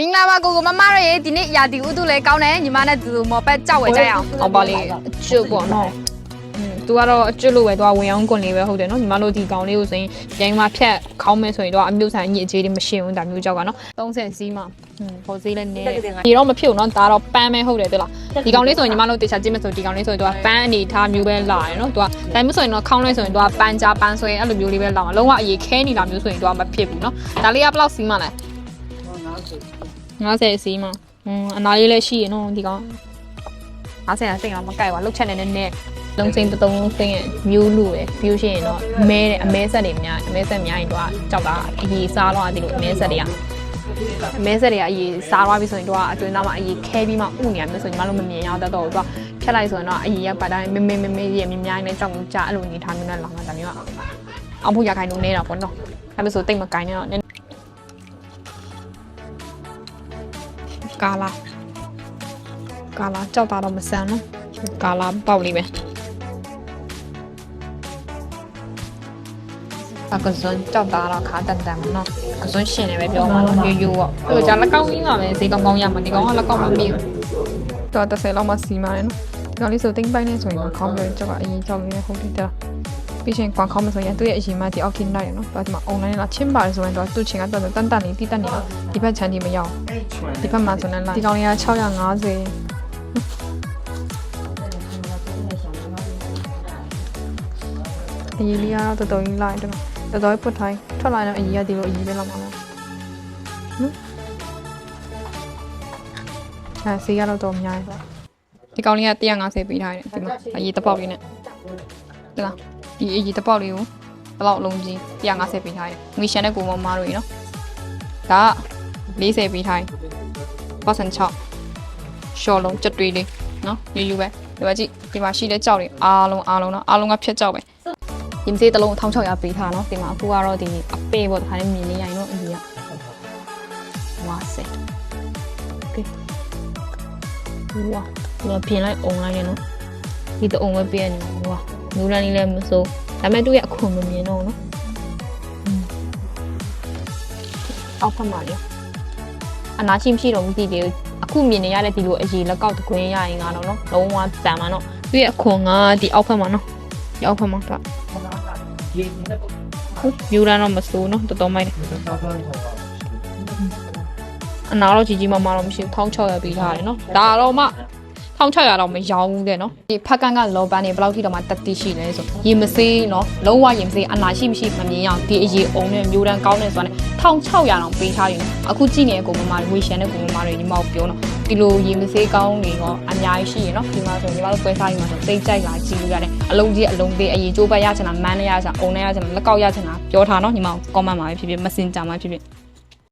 မင်္ဂလာပါကိုကိုမမတို့ရေဒီနေ့ရာဒီဥတုလည်းကောင်းတယ်ညီမနဲ့သူမော်ပက်ကြောက်ဝဲကြရအောင်အောက်ပါလေးအချွတ်ပေါ့နော်သူကတော့အကျွတ်လို့ပဲသူကဝင်အောင်ကွန်လေးပဲဟုတ်တယ်နော်ညီမတို့ဒီကောင်လေးကိုဆိုရင်ပြိုင်မှာဖြတ်ခေါင်းမဲဆိုရင်သူကအမျိုးဆန်ညစ်အကြီးတွေမရှိဘူးဒါမျိုးကြောက်ကနော်30စီးမှာဟိုစီးလည်းနည်းဒီတော့မဖြစ်ဘူးနော်ဒါတော့ပန်းပဲဟုတ်တယ်သူလားဒီကောင်လေးဆိုရင်ညီမတို့တေချာကြည့်မယ်ဆိုဒီကောင်လေးဆိုရင်သူကပန်းအနေထားမျိုးပဲလာတယ်နော်သူကဒါမျိုးဆိုရင်တော့ခေါင်းလိုက်ဆိုရင်သူကပန်းကြားပန်းဆွဲအဲ့လိုမျိုးလေးပဲလာအောင်အလုံးဝအရေးခဲနေတာမျိုးဆိုရင်သူကမဖြစ်ဘူးနော်ဒါလေးကဘယ်လောက်စီးမှလဲ 90စီးမှာอืมအနာလေးလည်းရှိရနော်ဒီကောင်90အစိမ်တော့မကိုက်ပါလှုပ်ချက်နေနေနဲ့လုံးစိမ့်တုံးလုံးစိမ့်ရဲ့မျိုးလူပဲပြီးလို့ရှိရင်တော့မဲတဲ့အမဲဆက်တွေများအမဲဆက်များရင်တော့ကြောက်တာအရေးစားတော့ဒီလိုအမဲဆက်တွေကအမဲဆက်တွေကအရေးစားသွားပြီဆိုရင်တော့အတွင်းသားမှာအရေးခဲပြီးမှဥနေရမျိုးဆိုရင်မလို့မမြင်ရတော့တော့သူကဖြတ်လိုက်ဆိုရင်တော့အရေးရပါတိုင်းမမေမမေရမြများနေကြောက်လို့ကြာအဲ့လိုအနေထားမျိုးနဲ့လာမှာဒါမျိုးကအောင်ဖို့ရခိုင်လို့နေတာပေါ့နော်အဲ့လိုဆိုတိတ်မကိုင်းနဲ့တော့ ကာလာကာလာကြောက်တာတော့မဆန်နော်ကာလာပေါက်လေးပဲအကစွန်ကြောက်တာတော့ခါတန်တန်နော်အစွန်ရှင်နေပဲပြောမှာနော်ရိုးရိုးပေါ့အဲ့လိုကြာလက်ကောင်းကြီးမှာပဲဈေးကောင်းကောင်းရမှာဒီကောင်ကလက်ကောင်းမပြီးဘူးတော့30လောက်မှစီမာတယ်နော်ဒီကောင်လေးဆိုတိမ့်ပိုင်းနေဆိုရင်ခေါင်းပြောကြောက်ကအရင်ကြောက်နေတဲ့ဟုတ်တယ်တာ ပြီးချင်းကွန်ခေါင်းမဆိုရင်သူ့ရဲ့အရင်မှဒီအောက်ထိနိုင်ရနော်ဒါဒီမှာ online လာချင်းပါတယ်ဆိုရင်တော့သူ့ချင်းကတော့တန်တန်လေးတိတက်နေတော့ဒီဘက်ချမ်းဒီမရောက်ဒီဘက်မှာဆိုရင်လာဒီကောင်လေးက650အရင်လေးကတော့တော်တော်ကြီးလိုက်တယ်တော်တော်ကြီးပုတ်ထိုင်းထွက်လာတော့အရင်ကဒီလိုအရင်ပဲလောက်မှာနော်အဲစီကတော့တော့အများကြီးဒီကောင်လေးက150ပေးထားတယ်ဒီမှာအရင်တစ်ပေါက်လေးနဲ့ဒီလား ဒီအကြီးတစ်ပေါက်လေးကိုတစ်ပေါက်လုံးကြီး150ပေးထားရယ်ငွေရှန်တဲ့ကိုမမတို့ရေနော်ဒါက40ပေးထားရယ်ပတ်စံ6ရှော်လုံးကြက်တွေးလေးနော်ယူယူပဲဒီမှာကြည့်ဒီမှာရှိတဲ့ကြောက်တွေအားလုံးအားလုံးနော်အားလုံးကဖြတ်ကြောက်ပဲဒီမစေးတစ်လုံး1600ပေးထားနော်ဒီမှာအခုကတော့ဒီအပေပေါ့တခါလေးမြင်လေးရရင်တော့အကြီးက50 okay ဟိုကဒီမှာပြင်လိုက်အုံလိုက်ရနော်ဒီတအုံပဲပြရနေမှာဟိုက နူရန်လေးလည်းမစိုးဒါပေမဲ့သူ့ရဲ့အခွန်မမြင်တော့နော်အောက်ဖက်မှာလေအနာချိမရှိတော့မသိသေးဘူးအခုမြင်နေရတဲ့ဒီလိုအရေးလက်ကောက်တခွင်းရရင်ကတော့နော်လုံးဝတန်မှာနော်သူ့ရဲ့အခွန်ကဒီအောက်ဖက်မှာနော်ဒီအောက်ဖက်မှာတော့ယူရတော့မစိုးနော်တော်တော်မိုက်တယ်အနာတော့ကြီးကြီးမားမားတော့မရှိဘူး1600ပေးထားတယ်နော်ဒါတော့မှ 1600တော့မရောင်းဘူးတဲ့နော်ဒီဖက်ကန်ကလောပန်းနေဘယ်လောက်ထိတော့မှတက်တိရှိလဲဆိုရေမစေးနော်လုံးဝရေမစေးအနာရှိမရှိမမြင်အောင်ဒီအရေအုံနဲ့မျိုးတန်းကောင်းနေဆိုတာနဲ့1600တောင်ပေးထားတယ်နော်အခုကြည့်နေတဲ့ကိုမမဝေရှန်တဲ့ကိုမမတွေညီမကိုပြောနော်ဒီလိုရေမစေးကောင်းနေတော့အများကြီးရှိရနော်ဒီမှာဆိုညီမတို့ပွဲစားကြီးမှာဆိုတိတ်ကြိုက်လာကြည့်လို့ရတယ်အလုံးကြီးအလုံးသေးအရေကျိုးပတ်ရချင်တာမန်းရချင်တာအုံနဲ့ရချင်တာလက်ကောက်ရချင်တာပြောထားနော်ညီမကို comment မှာပဲဖြစ်ဖြစ် messenger မှာဖြစ်ဖြစ်